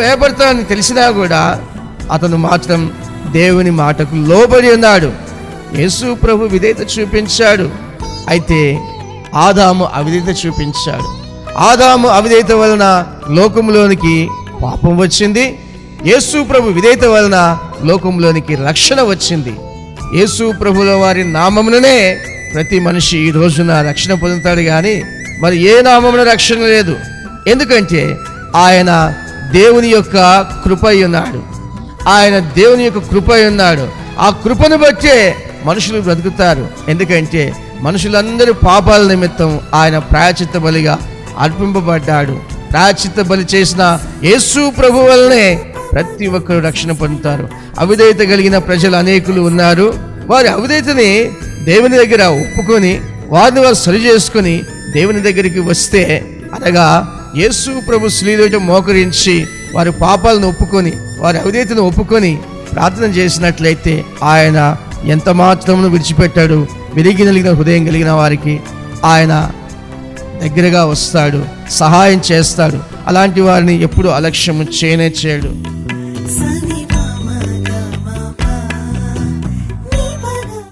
వేపడతానని తెలిసినా కూడా అతను మాత్రం దేవుని మాటకు లోబడి ఉన్నాడు. యేసు ప్రభు విధేయత చూపించాడు. అయితే ఆదాము అవిధేయత చూపించాడు. ఆదాము అవిధేయత వలన లోకంలోనికి పాపం వచ్చింది. యేసు ప్రభు విధేయత వలన లోకంలోనికి రక్షణ వచ్చింది. యేసు ప్రభుల వారి నామముననే ప్రతి మనిషి ఈ రోజున రక్షణ పొందుతాడు కానీ మరి ఏ నామమున రక్షణ లేదు. ఎందుకంటే ఆయన దేవుని యొక్క కృప ఉన్నాడు. ఆయన దేవుని యొక్క కృప ఉన్నాడు. ఆ కృపను బట్టే మనుషులు బ్రతుకుతారు. ఎందుకంటే మనుషులందరూ పాపాల నిమిత్తం ఆయన ప్రాయచిత్త బలిగా అర్పింపబడ్డాడు. ప్రాయచిత్త బలి చేసిన యేసు ప్రభు వల్లనే ప్రతి ఒక్కరు రక్షణ పొందుతారు. అవిధేయత కలిగిన ప్రజలు అనేకులు ఉన్నారు. వారి అవిధేయతని దేవుని దగ్గర ఒప్పుకొని వారిని వారు సరి చేసుకొని దేవుని దగ్గరికి వస్తే అనగా యేసు ప్రభు శ్రీలోచ మోకరించి వారి పాపాలను ఒప్పుకొని వారి అవిధేయతను ఒప్పుకొని ప్రార్థన చేసినట్లయితే ఆయన ఎంత మాత్రమును విడిచిపెట్టాడు. విరిగి నలిగిన హృదయం కలిగిన వారికి ఆయన దగ్గరగా వస్తాడు సహాయం చేస్తాడు. అలాంటి వారిని ఎప్పుడు అలక్ష్యము చేయనే చేయడు.